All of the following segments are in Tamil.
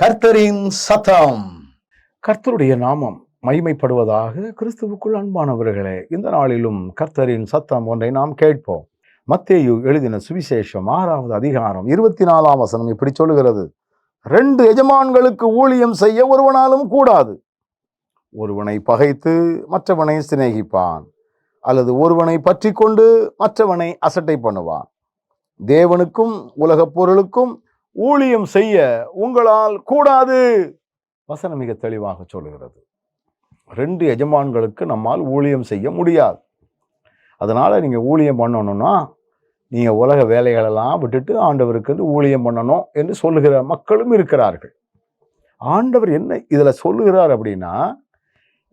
கர்த்தரின் சத்தம். கர்த்தருடைய நாமம் மகிமைப்படுவதாக கிறிஸ்துவுக்குள் அன்பானவர்களே இந்த நாளிலும் கர்த்தரின் சத்தம் ஒன்றை நாம் கேட்போம். மத்தேயு எழுதின சுவிசேஷம் ஆறாவது அதிகாரம் இருபத்தி நாலாம் வசனம் இப்படி சொல்லுகிறது. ரெண்டு எஜமான்களுக்கு ஊழியம் செய்ய ஒருவனாலும் கூடாது. ஒருவனை பகைத்து மற்றவனை சிநேகிப்பான் அல்லது ஒருவனை பற்றி கொண்டு மற்றவனை அசட்டை பண்ணுவான். தேவனுக்கும் உலகப் பொருளுக்கும் ஊழியம் செய்ய உங்களால் கூடாது. வசனம் மிக தெளிவாக சொல்கிறது ரெண்டு எஜமான்களுக்கு நம்மால் ஊழியம் செய்ய முடியாது. அதனால் நீங்கள் ஊழியம் பண்ணணும்னா நீங்கள் உலக வேலைகளெல்லாம் விட்டுட்டு ஆண்டவருக்கு வந்து ஊழியம் பண்ணணும் என்று சொல்லுகிற மக்களும் இருக்கிறார்கள். ஆண்டவர் என்ன இதில் சொல்லுகிறார் அப்படின்னா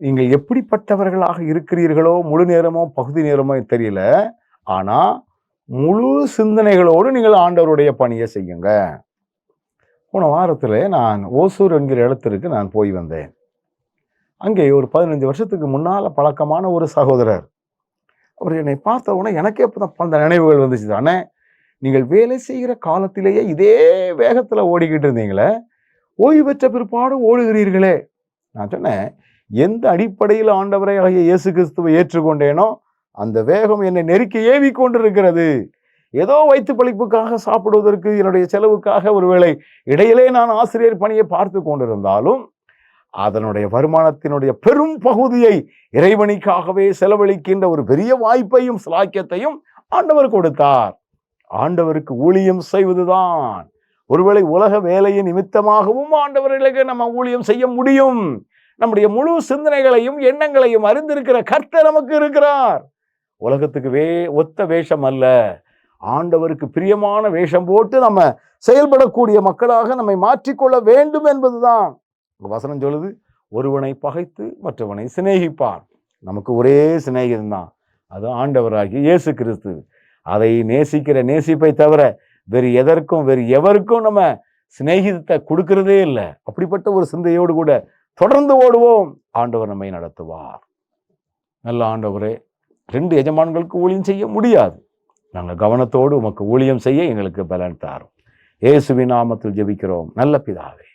நீங்கள் எப்படிப்பட்டவர்களாக இருக்கிறீர்களோ முழு நேரமோ பகுதி நேரமோ தெரியல. ஆனால் முழு சிந்தனைகளோடு நீங்கள் ஆண்டவருடைய பணியை செய்யுங்க. போன வாரத்தில் நான் ஓசூர் என்கிற இடத்திற்கு நான் போய் வந்தேன். அங்கே ஒரு பதினஞ்சு வருஷத்துக்கு முன்னால் பழக்கமான ஒரு சகோதரர். அவர் என்னை பார்த்த உடனே எனக்கே அப்பதான் அந்த நினைவுகள் வந்துச்சு. தானே நீங்கள் வேலை செய்கிற காலத்திலேயே இதே வேகத்தில் ஓடிக்கிட்டு இருந்தீங்களே ஓய்வு பெற்ற பிற்பாடு ஓடுகிறீர்களே. நான் சொன்னேன் எந்த அடிப்படையில் ஆண்டவரை ஆகிய இயேசு கிறிஸ்துவை ஏற்றுக்கொண்டேனோ அந்த வேகம் என்னை நெருக்கி ஏவி கொண்டிருக்கிறது ஏதோ வயிற்று பழிப்புக்காக சாப்பிடுவதற்கு என்னுடைய செலவுக்காக ஒருவேளை இடையிலே நான் ஆசிரியர் பணியை பார்த்து கொண்டிருந்தாலும் அதனுடைய வருமானத்தினுடைய பெரும் பகுதியை இறைவனிக்காகவே செலவழிக்கின்ற ஒரு பெரிய வாய்ப்பையும் சிலாக்கியத்தையும் ஆண்டவர் கொடுத்தார். ஆண்டவருக்கு ஊழியம் செய்வதுதான். ஒருவேளை உலக வேலையின் நிமித்தமாகவும் ஆண்டவர்களுக்கு நம்ம ஊழியம் செய்ய முடியும். நம்முடைய முழு சிந்தனைகளையும் எண்ணங்களையும் அறிந்திருக்கிற கர்த்தர் நமக்கு இருக்கிறார். உலகத்துக்கு வே ஒத்த வேஷம் அல்ல. ஆண்டவருக்கு பிரியமான வேஷம் போட்டு நம்ம செயல்படக்கூடிய மக்களாக நம்மை மாற்றிக்கொள்ள வேண்டும் என்பதுதான். வசனம் சொல்லுது ஒருவனை பகைத்து மற்றவனை சிநேகிப்பான். நமக்கு ஒரே சிநேகிதம் தான். அது ஆண்டவராகி இயேசு கிறிஸ்து. அதை நேசிக்கிற நேசிப்பை தவிர வேறு எதற்கும் வேறு எவருக்கும் நம்ம சிநேகிதத்தை கொடுக்கறதே இல்லை. அப்படிப்பட்ட ஒரு சிந்தையோடு கூட தொடர்ந்து ஓடுவோம். ஆண்டவர் நம்மை நடத்துவார். நல்ல ஆண்டவரே ரெண்டு எஜமான்களுக்கு ஊழியம் செய்ய முடியாது. நாங்கள் கவனத்தோடு உமக்கு ஊழியம் செய்ய எங்களுக்கு பலன் தாரும். இயேசுவின் நாமத்தில் ஜெபிக்கிறோம். நல்ல பிதாவே.